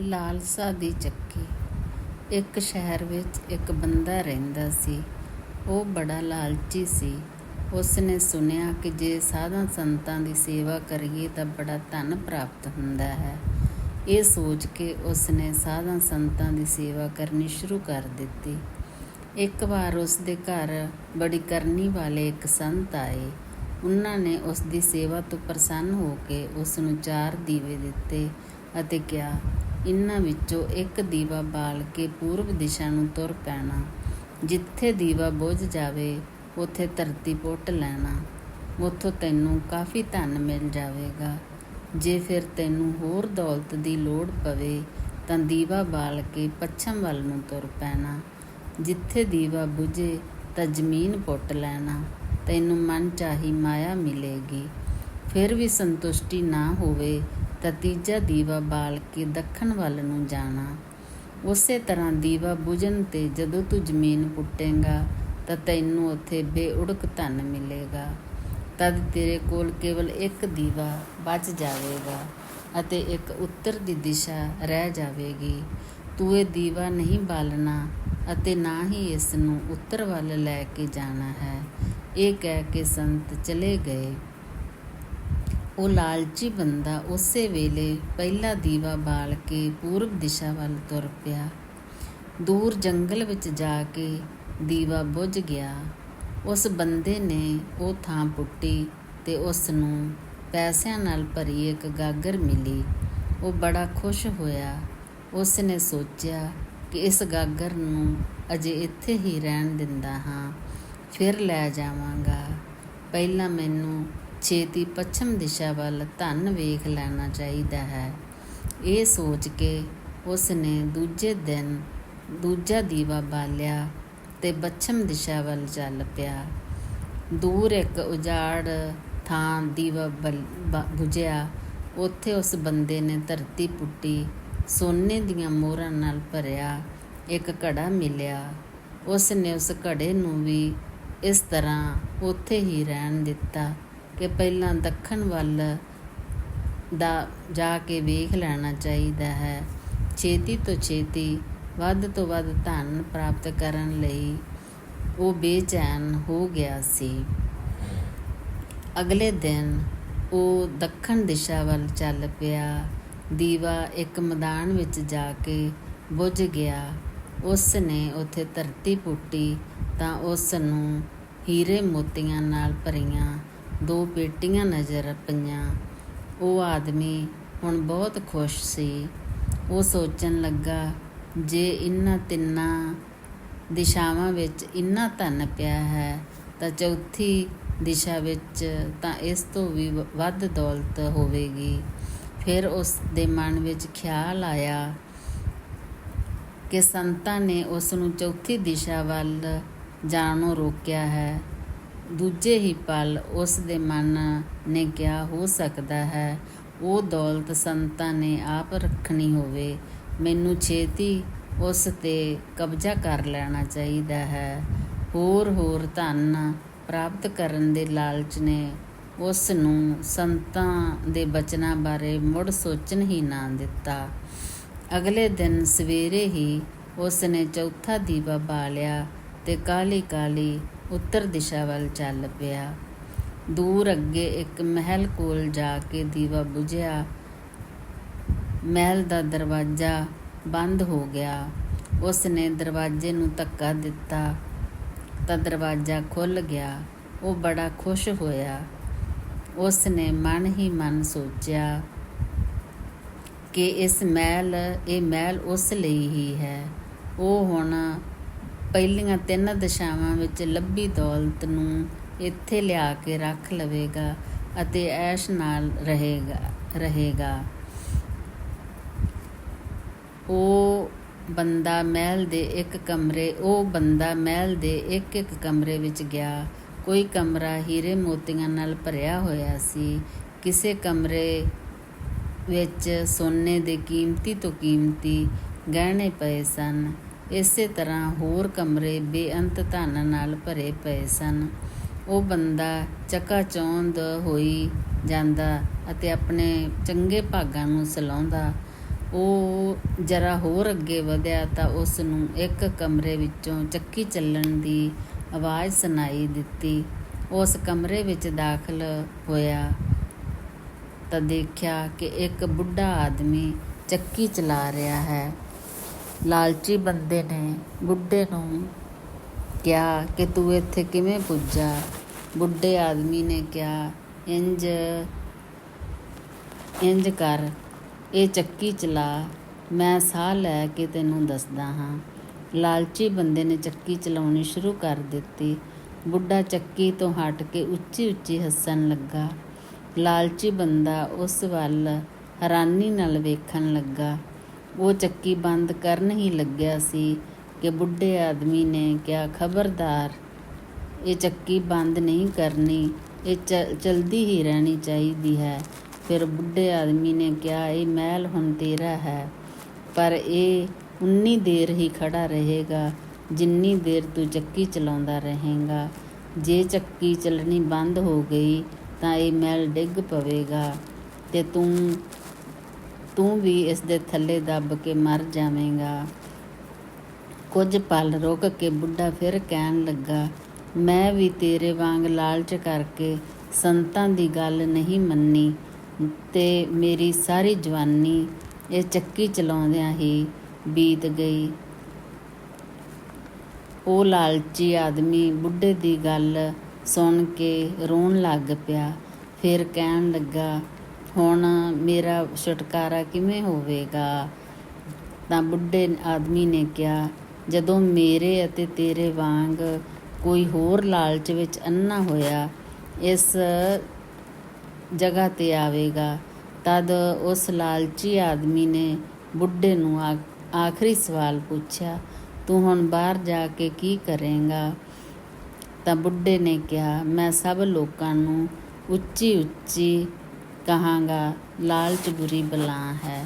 ਲਾਲਸਾ ਦੀ ਚੱਕੀ। ਇੱਕ ਸ਼ਹਿਰ ਵਿੱਚ ਇੱਕ ਬੰਦਾ ਰਹਿੰਦਾ ਸੀ। ਉਹ ਬੜਾ ਲਾਲਚੀ ਸੀ। ਉਸ ਨੇ ਸੁਣਿਆ ਕਿ ਜੇ ਸਾਧਾਂ ਸੰਤਾਂ ਦੀ ਸੇਵਾ ਕਰੀਏ ਤਾਂ ਬੜਾ ਧਨ ਪ੍ਰਾਪਤ ਹੁੰਦਾ ਹੈ। ਇਹ ਸੋਚ ਕੇ ਉਸ ਨੇ ਸਾਧਾਂ ਸੰਤਾਂ ਦੀ ਸੇਵਾ ਕਰਨੀ ਸ਼ੁਰੂ ਕਰ ਦਿੱਤੀ। ਇੱਕ ਵਾਰ ਉਸ ਦੇ ਘਰ ਬੜੀ ਕਰਨੀ ਵਾਲੇ ਇੱਕ ਸੰਤ ਆਏ। ਉਹਨਾਂ ਨੇ ਉਸ ਦੀ ਸੇਵਾ ਤੋਂ ਪ੍ਰਸੰਨ ਹੋ ਕੇ ਉਸ ਨੂੰ ਚਾਰ ਦੀਵੇ ਦਿੱਤੇ। ਅਤੇ ਕਿਹਾ, ਇਨ੍ਹਾਂ ਵਿੱਚੋਂ ਇੱਕ ਦੀਵਾ ਬਾਲ ਕੇ ਪੂਰਬ ਦਿਸ਼ਾ ਨੂੰ ਤੁਰ ਪੈਣਾ। ਜਿੱਥੇ ਦੀਵਾ ਬੁਝ ਜਾਵੇ, ਉੱਥੇ ਧਰਤੀ ਪੁੱਟ ਲੈਣਾ। ਉੱਥੋਂ ਤੈਨੂੰ ਕਾਫੀ ਧਨ ਮਿਲ ਜਾਵੇਗਾ। ਜੇ ਫਿਰ ਤੈਨੂੰ ਹੋਰ ਦੌਲਤ ਦੀ ਲੋੜ ਪਵੇ, ਤਾਂ ਦੀਵਾ ਬਾਲ ਕੇ ਪੱਛਮ ਵੱਲ ਨੂੰ ਤੁਰ ਪੈਣਾ। ਜਿੱਥੇ ਦੀਵਾ ਬੁਝੇ, ਤਾਂ ਜ਼ਮੀਨ ਪੁੱਟ ਲੈਣਾ। ਤੈਨੂੰ ਮਨ ਚਾਹੀ ਮਾਇਆ ਮਿਲੇਗੀ। ਫਿਰ ਵੀ ਸੰਤੁਸ਼ਟੀ ਨਾ ਹੋਵੇ ਤਾਂ ਤੀਜਾ ਦੀਵਾ ਬਾਲ ਕੇ ਦੱਖਣ ਵੱਲ ਨੂੰ ਜਾਣਾ। ਉਸੇ ਤਰ੍ਹਾਂ ਦੀਵਾ ਬੁਝਣ ਤੇ ਜਦੋਂ ਤੂੰ ਜ਼ਮੀਨ ਪੁੱਟੇਂਗਾ, ਤਾਂ ਤੈਨੂੰ ਉੱਥੇ ਬੇਉੜਕ ਧਨ ਮਿਲੇਗਾ। ਤਦ ਤੇਰੇ ਕੋਲ ਕੇਵਲ ਇੱਕ ਦੀਵਾ ਬਚ ਜਾਵੇਗਾ ਅਤੇ ਇੱਕ ਉੱਤਰ ਦੀ ਦਿਸ਼ਾ ਰਹਿ ਜਾਵੇਗੀ। ਤੂੰ ਇਹ ਦੀਵਾ ਨਹੀਂ ਬਾਲਣਾ ਅਤੇ ਨਾ ਹੀ ਇਸ ਨੂੰ ਉੱਤਰ ਵੱਲ ਲੈ ਕੇ ਜਾਣਾ ਹੈ। ਇਹ ਕਹਿ ਕੇ ਸੰਤ ਚਲੇ ਗਏ। ਉਹ ਲਾਲਚੀ ਬੰਦਾ ਉਸੇ ਵੇਲੇ ਪਹਿਲਾ ਦੀਵਾ ਬਾਲ ਕੇ ਪੂਰਬ ਦਿਸ਼ਾ ਵੱਲ ਤੁਰ ਪਿਆ। ਦੂਰ ਜੰਗਲ ਵਿੱਚ ਜਾ ਕੇ ਦੀਵਾ ਬੁਝ ਗਿਆ। ਉਸ ਬੰਦੇ ਨੇ ਉਹ ਥਾਂ ਪੁੱਟੀ ਤੇ ਉਸ ਨੂੰ ਪੈਸਿਆਂ ਨਾਲ ਭਰੀ ਇੱਕ ਗਾਗਰ ਮਿਲੀ। ਉਹ ਬੜਾ ਖੁਸ਼ ਹੋਇਆ। ਉਸ ਨੇ ਸੋਚਿਆ ਕਿ ਇਸ ਗਾਗਰ ਨੂੰ ਅਜੇ ਇੱਥੇ ਹੀ ਰਹਿਣ ਦਿੰਦਾ ਹਾਂ, ਫਿਰ ਲੈ ਜਾਵਾਂਗਾ। ਪਹਿਲਾਂ ਮੈਨੂੰ ਛੇਤੀ ਪੱਛਮ ਦਿਸ਼ਾ ਵੱਲ ਧੰਨ ਵੇਖ ਲੈਣਾ ਚਾਹੀਦਾ ਹੈ। ਇਹ ਸੋਚ ਕੇ ਉਸ ਨੇ ਦੂਜੇ ਦਿਨ ਦੂਜਾ ਦੀਵਾ ਬਾਲਿਆ ਤੇ ਪੱਛਮ ਦਿਸ਼ਾ ਵੱਲ ਚੱਲ ਪਿਆ। ਦੂਰ ਇੱਕ ਉਜਾੜ ਥਾਂ ਦੀਵਾ ਬੁਝਿਆ। ਉੱਥੇ ਉਸ ਬੰਦੇ ਨੇ ਧਰਤੀ ਪੁੱਟੀ, ਸੋਨੇ ਦੀਆਂ ਮੋਹਰਾਂ ਨਾਲ ਭਰਿਆ, ਇੱਕ ਘੜਾ ਮਿਲਿਆ। ਉਸ ਨੇ ਉਸ ਘੜੇ ਨੂੰ ਵੀ ਇਸ ਤਰ੍ਹਾਂ ਉੱਥੇ ਹੀ ਰਹਿਣ ਦਿੱਤਾ। ਕਿ ਪਹਿਲਾਂ ਦੱਖਣ ਵੱਲ ਦਾ ਜਾ ਕੇ ਵੇਖ ਲੈਣਾ ਚਾਹੀਦਾ ਹੈ। ਛੇਤੀ ਤੋਂ ਛੇਤੀ ਵੱਧ ਤੋਂ ਵੱਧ ਧਨ ਪ੍ਰਾਪਤ ਕਰਨ ਲਈ ਉਹ ਬੇਚੈਨ ਹੋ ਗਿਆ ਸੀ। ਅਗਲੇ ਦਿਨ ਉਹ ਦੱਖਣ ਦਿਸ਼ਾ ਵੱਲ ਚੱਲ ਪਿਆ। ਦੀਵਾ ਇੱਕ ਮੈਦਾਨ ਵਿੱਚ ਜਾ ਕੇ ਬੁੱਝ ਗਿਆ। ਉਸ ਨੇ ਉੱਥੇ ਧਰਤੀ ਪੁੱਟੀ ਤਾਂ ਉਸ ਨੂੰ ਹੀਰੇ ਮੋਤੀਆਂ ਨਾਲ ਭਰੀਆਂ। ਦੋ ਪੇਟੀਆਂ ਨਜ਼ਰ ਪਈਆਂ। ਉਹ ਆਦਮੀ ਹੁਣ ਬਹੁਤ ਖੁਸ਼ ਸੀ। ਉਹ ਸੋਚਣ ਲੱਗਾ, ਜੇ ਇਨ੍ਹਾਂ ਤਿੰਨਾਂ ਦਿਸ਼ਾਵਾਂ ਵਿੱਚ ਇੰਨਾ ਧਨ ਪਿਆ ਹੈ, ਤਾਂ ਚੌਥੀ ਦਿਸ਼ਾ ਵਿੱਚ ਤਾਂ ਇਸ ਤੋਂ ਵੀ, ਵੱਧ ਦੌਲਤ ਹੋਵੇਗੀ। ਫਿਰ ਉਸ ਦੇ ਮਨ ਵਿੱਚ ਖਿਆਲ ਆਇਆ ਕਿ ਸੰਤਾਂ ਨੇ ਉਸ ਨੂੰ ਚੌਥੀ ਦਿਸ਼ਾ ਵੱਲ ਜਾਣੋਂ ਰੋਕਿਆ ਹੈ। ਦੂਜੇ ਹੀ ਪਲ ਉਸ ਦੇ ਮਨ ਨੇ ਕਿਹਾ, ਹੋ ਸਕਦਾ ਹੈ ਉਹ ਦੌਲਤ ਸੰਤਾਂ ਨੇ ਆਪ ਰੱਖਣੀ ਹੋਵੇ। ਮੈਨੂੰ ਛੇਤੀ ਉਸ ਤੇ ਕਬਜ਼ਾ ਕਰ ਲੈਣਾ ਚਾਹੀਦਾ ਹੈ। ਹੋਰ ਹੋਰ ਧਨ ਪ੍ਰਾਪਤ ਕਰਨ ਦੇ ਲਾਲਚ ਨੇ ਉਸ ਨੂੰ ਸੰਤਾਂ ਦੇ ਬਚਨਾਂ ਬਾਰੇ ਮੁੜ ਸੋਚਣ ਹੀ ਨਾ ਦਿੱਤਾ। ਅਗਲੇ ਦਿਨ ਸਵੇਰੇ ਹੀ ਉਸ ਨੇ ਚੌਥਾ ਦੀਵਾ ਬਾਲਿਆ ਤੇ ਕਾਲੀ ਕਾਲੀ ਉੱਤਰ ਦਿਸ਼ਾ ਵੱਲ ਚੱਲ ਪਿਆ। ਦੂਰ ਅੱਗੇ ਇੱਕ ਮਹਿਲ ਕੋਲ ਜਾ ਕੇ ਦੀਵਾ ਬੁਝਿਆ। ਮਹਿਲ ਦਾ ਦਰਵਾਜ਼ਾ ਬੰਦ ਹੋ ਗਿਆ। ਉਸ ਨੇ ਦਰਵਾਜ਼ੇ ਨੂੰ ਧੱਕਾ ਦਿੱਤਾ। ਤਾਂ ਦਰਵਾਜ਼ਾ ਖੁੱਲ ਗਿਆ। ਉਹ ਬੜਾ ਖੁਸ਼ ਹੋਇਆ। ਉਸ ਨੇ ਮਨ ਹੀ ਮਨ ਸੋਚਿਆ ਕਿ ਇਸ ਮਹਿਲ, ਇਹ ਮਹਿਲ ਉਸ ਲਈ ਹੀ ਹੈ। ਉਹ ਹੁਣ ਪਹਿਲੀਆਂ ਤਿੰਨ ਦਿਸ਼ਾਵਾਂ ਵਿੱਚ ਲੱਭੀ ਦੌਲਤ ਨੂੰ ਇੱਥੇ ਲਿਆ ਕੇ ਰੱਖ ਲਵੇਗਾ ਅਤੇ ਐਸ਼ ਨਾਲ ਰਹੇਗਾ ਰਹੇਗਾ। ਉਹ ਬੰਦਾ ਮਹਿਲ ਦੇ ਇੱਕ ਕਮਰੇ, ਉਹ ਬੰਦਾ ਮਹਿਲ ਦੇ ਇੱਕ ਇੱਕ ਕਮਰੇ ਵਿੱਚ ਗਿਆ। ਕੋਈ ਕਮਰਾ ਹੀਰੇ ਮੋਤੀਆਂ ਨਾਲ ਭਰਿਆ ਹੋਇਆ ਸੀ। ਕਿਸੇ ਕਮਰੇ ਵਿੱਚ ਸੋਨੇ ਦੇ ਕੀਮਤੀ ਤੋਂ ਕੀਮਤੀ ਗਹਿਣੇ ਪਏ ਸਨ। ਇਸੇ ਤਰ੍ਹਾਂ ਹੋਰ ਕਮਰੇ ਬੇਅੰਤ ਧਨ ਨਾਲ ਭਰੇ ਪਏ ਸਨ। ਉਹ ਬੰਦਾ ਚੱਕਾ ਚੌਂਦ ਹੋਈ ਜਾਂਦਾ ਅਤੇ ਆਪਣੇ ਚੰਗੇ ਭਾਗਾਂ ਨੂੰ ਸਲਾਉਂਦਾ। ਉਹ ਜਰਾ ਹੋਰ ਅੱਗੇ ਵਧਿਆ ਤਾਂ ਉਸ ਨੂੰ ਇੱਕ ਕਮਰੇ ਵਿੱਚੋਂ ਚੱਕੀ ਚੱਲਣ ਦੀ ਆਵਾਜ਼ ਸੁਣਾਈ ਦਿੱਤੀ। ਉਸ ਕਮਰੇ ਵਿੱਚ ਦਾਖਲ ਹੋਇਆ ਤਾਂ ਦੇਖਿਆ ਕਿ ਇੱਕ ਬੁੱਢਾ ਆਦਮੀ ਚੱਕੀ ਚਲਾ ਰਿਹਾ ਹੈ। ਲਾਲਚੀ ਬੰਦੇ ਨੇ, ਬੁੱਢੇ ਨੂੰ ਕਿਹਾ ਕਿ ਤੂੰ ਇੱਥੇ ਕਿਵੇਂ ਪੁੱਜਾ? ਬੁੱਢੇ ਆਦਮੀ ਨੇ ਕਿਹਾ, ਇੰਜ ਇੰਜ ਕਰ, ਇਹ ਚੱਕੀ ਚਲਾ, ਮੈਂ ਸਾਹ ਲੈ ਕੇ ਤੈਨੂੰ ਦੱਸਦਾ ਹਾਂ। ਲਾਲਚੀ ਬੰਦੇ ਨੇ ਚੱਕੀ ਚਲਾਉਣੀ ਸ਼ੁਰੂ ਕਰ ਦਿੱਤੀ। ਬੁੱਢਾ ਚੱਕੀ ਤੋਂ ਹਟ ਕੇ ਉੱਚੀ ਉੱਚੀ ਹੱਸਣ ਲੱਗਾ। ਲਾਲਚੀ ਬੰਦਾ ਉਸ ਵੱਲ ਹੈਰਾਨੀ ਨਾਲ ਵੇਖਣ ਲੱਗਾ। ਉਹ ਚੱਕੀ ਬੰਦ ਕਰਨ ਹੀ ਲੱਗਿਆ ਸੀ ਕਿ ਬੁੱਢੇ ਆਦਮੀ ਨੇ ਕਿਹਾ, ਖਬਰਦਾਰ, ਇਹ ਚੱਕੀ ਬੰਦ ਨਹੀਂ ਕਰਨੀ, ਇਹ ਚਲਦੀ ਹੀ ਰਹਿਣੀ ਚਾਹੀਦੀ ਹੈ। ਫਿਰ ਬੁੱਢੇ ਆਦਮੀ ਨੇ ਕਿਹਾ, ਇਹ ਮਹਿਲ ਹੁਣ ਤੇਰਾ ਹੈ, ਪਰ ਇਹ ਉਨੀ ਦੇਰ ਹੀ ਖੜਾ ਰਹੇਗਾ, ਜਿੰਨੀ ਦੇਰ ਤੂੰ ਚੱਕੀ ਚਲਾਉਂਦਾ ਰਹੇਗਾ। ਜੇ ਚੱਕੀ ਚੱਲਣੀ ਬੰਦ ਹੋ ਗਈ, ਤਾਂ ਇਹ ਮਹਿਲ ਡਿੱਗ ਪਵੇਗਾ ਤੇ ਤੂੰ ਤੂੰ ਵੀ ਇਸ ਦੇ ਥੱਲੇ ਦੱਬ ਕੇ ਮਰ ਜਾਵੇਂਗਾ। ਕੁਝ ਪਲ ਰੁਕ ਕੇ ਬੁੱਢਾ ਫਿਰ ਕਹਿਣ ਲੱਗਾ, ਮੈਂ ਵੀ ਤੇਰੇ ਵਾਂਗ ਲਾਲਚ ਕਰਕੇ ਸੰਤਾਂ ਦੀ ਗੱਲ ਨਹੀਂ ਮੰਨੀ ਤੇ ਮੇਰੀ ਸਾਰੀ ਜਵਾਨੀ ਇਹ ਚੱਕੀ ਚਲਾਉਂਦਿਆਂ ਹੀ ਬੀਤ ਗਈ। ਉਹ ਲਾਲਚੀ ਆਦਮੀ ਬੁੱਢੇ ਦੀ ਗੱਲ ਸੁਣ ਕੇ ਰੋਣ ਲੱਗ ਪਿਆ, ਫਿਰ ਕਹਿਣ ਲੱਗਾ ਹੁਣ ਮੇਰਾ ਛੁਟਕਾਰਾ ਕਿਵੇਂ ਹੋਵੇਗਾ? ਤਾਂ ਬੁੱਢੇ ਆਦਮੀ ਨੇ ਕਿਹਾ, ਜਦੋਂ ਮੇਰੇ ਅਤੇ ਤੇਰੇ ਵਾਂਗ ਕੋਈ ਹੋਰ ਲਾਲਚ ਵਿੱਚ ਅੰਨਾ ਹੋਇਆ, ਇਸ ਜਗ੍ਹਾ ਤੇ ਆਵੇਗਾ, ਤਦ ਉਸ ਲਾਲਚੀ ਆਦਮੀ ਨੇ ਬੁੱਢੇ ਨੂੰ ਆ- ਆਖਰੀ ਸਵਾਲ ਪੁੱਛਿਆ, ਤੂੰ ਹੁਣ ਬਾਹਰ ਜਾ ਕੇ ਕੀ ਕਰੇਂਗਾ? ਤਾਂ ਬੁੱਢੇ ਨੇ ਕਿਹਾ, ਮੈਂ ਸਭ ਲੋਕਾਂ ਨੂੰ ਉੱਚੀ ਉੱਚੀ ਕਹਾਂਗਾ ਲਾਲਚ ਬੁਰੀ ਬਲਾ ਹੈ।